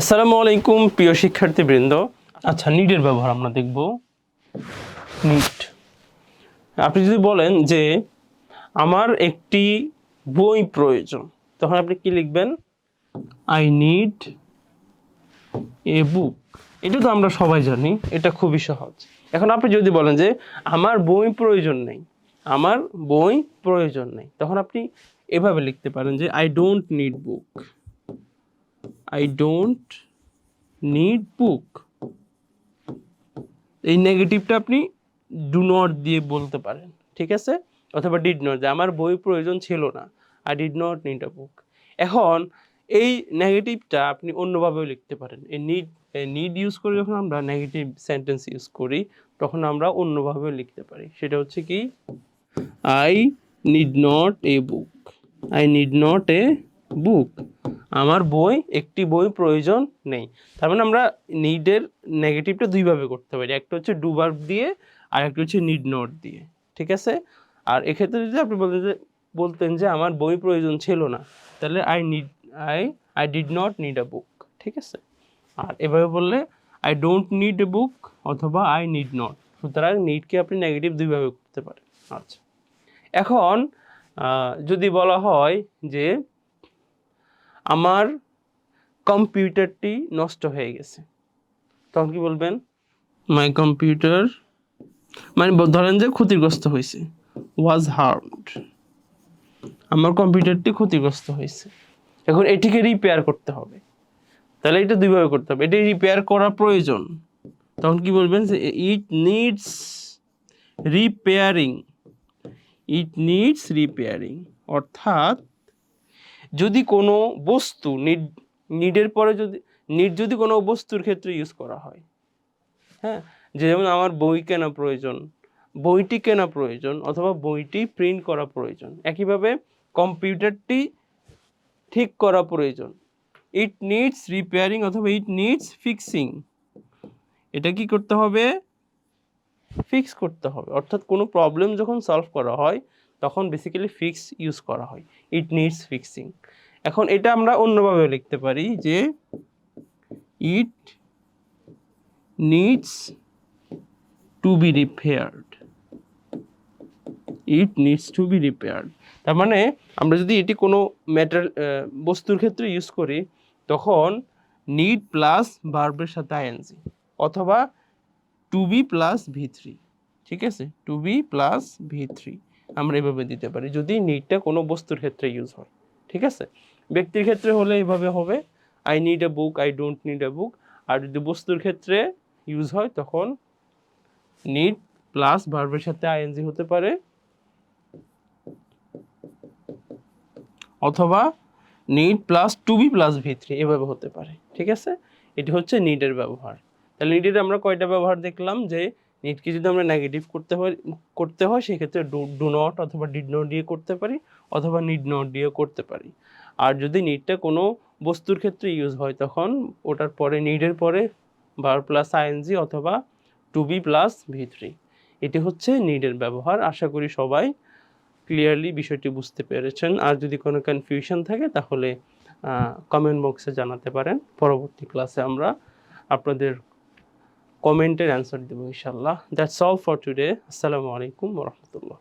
আসসালামু আলাইকুম প্রিয় শিক্ষার্থীবৃন্দ। আচ্ছা নিটের ব্যবহার আমরা দেখব। নিট। আপনি যদি বলেন যে আমার একটি বই প্রয়োজন তখন আপনি কি লিখবেন? আই নিড এ বুক এটা তো আমরা সবাই জানি এটা খুবই সহজ। এখন আপনি যদি বলেন যে আমার বই প্রয়োজন নেই আমার বই প্রয়োজন নেই তখন আপনি এভাবে লিখতে পারেন যে I don't need book I don't need book এই নেগেটিভটা আপনি ডু নট দিয়ে বলতে পারেন, ঠিক আছে? অথবা ডিড নট যে আমার বই প্রয়োজন ছিল না। I did not need a book এখন এই নেগেটিভটা আপনি অন্যভাবেও লিখতে পারেন। এই নিড নিড ইউজ করে যখন আমরা নেগেটিভ সেন্টেন্স ইউজ করি, তখন আমরা অন্যভাবেও লিখতে পারি। সেটা হচ্ছে কি? I need not a book I need not a book আমার বই, একটি বই প্রয়োজন নেই। তার মানে আমরা নিডের নেগেটিভটা দুইভাবে করতে পারি। একটা হচ্ছে ডুবার দিয়ে, আর একটা হচ্ছে নিড নোট দিয়ে। ঠিক আছে? আর এক্ষেত্রে যদি আপনি বলতেন যে বলতেন যে আমার বই প্রয়োজন ছিল না, তাহলে I need I I did not need a book ঠিক আছে? আর এভাবে বললে I don't need a book অথবা আই নিড নট সুতরাং নিডকে আপনি নেগেটিভ দুইভাবে করতে পারেন। আচ্ছা। এখন যদি বলা হয় যে আমার কম্পিউটারটি নষ্ট হয়ে গেছে। তখন কি বলবেন? মাই কম্পিউটার মানে ধরেন যে ক্ষতিগ্রস্ত হয়েছে। ওয়াজ হার্মড আমার কম্পিউটারটি ক্ষতিগ্রস্ত হয়েছে। এখন এটিকে রিপেয়ার করতে হবে। তাহলে এটা দুইভাবে করতে হবে। এটি রিপেয়ার করা প্রয়োজন। তখন কি বলবেন যে it needs repairing it needs repairing অর্থাৎ যদি কোনো বস্তু নিড, নিডের পরে যদি, নিড যদি কোনো বস্তুর ক্ষেত্রে ইউজ করা হয় হ্যাঁ? যেমন আমার বই কেনা প্রয়োজন, বইটি কেনা প্রয়োজন অথবা বইটি প্রিন্ট করা প্রয়োজন, একইভাবে কম্পিউটারটি ঠিক করা প্রয়োজন। ইট নিডস রিপেয়ারিং অথবা ইট নিডস ফিক্সিং এটা কি করতে হবে? ফিক্স করতে হবে। অর্থাৎ কোনো প্রবলেম যখন সলভ করা হয় তখন বেসিক্যালি ফিক্স ইউজ করা হয়। ইট নিডস ফিক্সিং এখন এটা আমরা অন্যভাবে লিখতে পারি যে it needs to be repaired it needs to be repaired তার মানে আমরা যদি এটি কোনো ম্যাটার বস্তুর ক্ষেত্রে ইউজ করি, তখন নিড প্লাস ভার্বের সাথে আইএনজি অথবা to be plus V three ঠিক আছে? To be plus V three আমরা এভাবে দিতে পারি। যদি নিডটা কোনো বস্তুর ক্ষেত্রে ইউজ হয়, ঠিক আছে? ব্যক্তির ক্ষেত্রে হলে এভাবে হবে। I need a book I don't need a book আর যদি বস্তুর ক্ষেত্রে ইউজ হয়, তখন নিড প্লাস ভার্বের সাথে আইএনজি হতে পারে। অথবা need plus to be plus V three এভাবে হতে পারে, ঠিক আছে? এটি হচ্ছে নিডের ব্যবহার। তাহলে নিডের আমরা কয়টা ব্যবহার দেখলাম? যে নিডকে যদি আমরা নেগেটিভ করতে পারি, করতে হয়, সেক্ষেত্রে ডু নট অথবা ডিড নট দিয়ে করতে পারি, অথবা নিড নট দিয়ে করতে পারি। আর যদি নিডটা কোনো বস্তুর ক্ষেত্রে ইউজ হয়, তখন ওটার পরে নিডের পরে বার প্লাস আইএনজি অথবা to be plus V three এটি হচ্ছে নিডের ব্যবহার। আশা করি সবাই ক্লিয়ারলি বিষয়টি বুঝতে পেরেছেন। আর যদি কোনো কনফিউশন থাকে, তাহলে কমেন্ট বক্সে জানাতে পারেন। পরবর্তী ক্লাসে আমরা আপনাদের কমেন্টের অ্যান্সার দেবো ইনশাল্লাহ দ্যাটস অল ফর টুডে আসসালামু আলাইকুম রহমতুল্লাহ।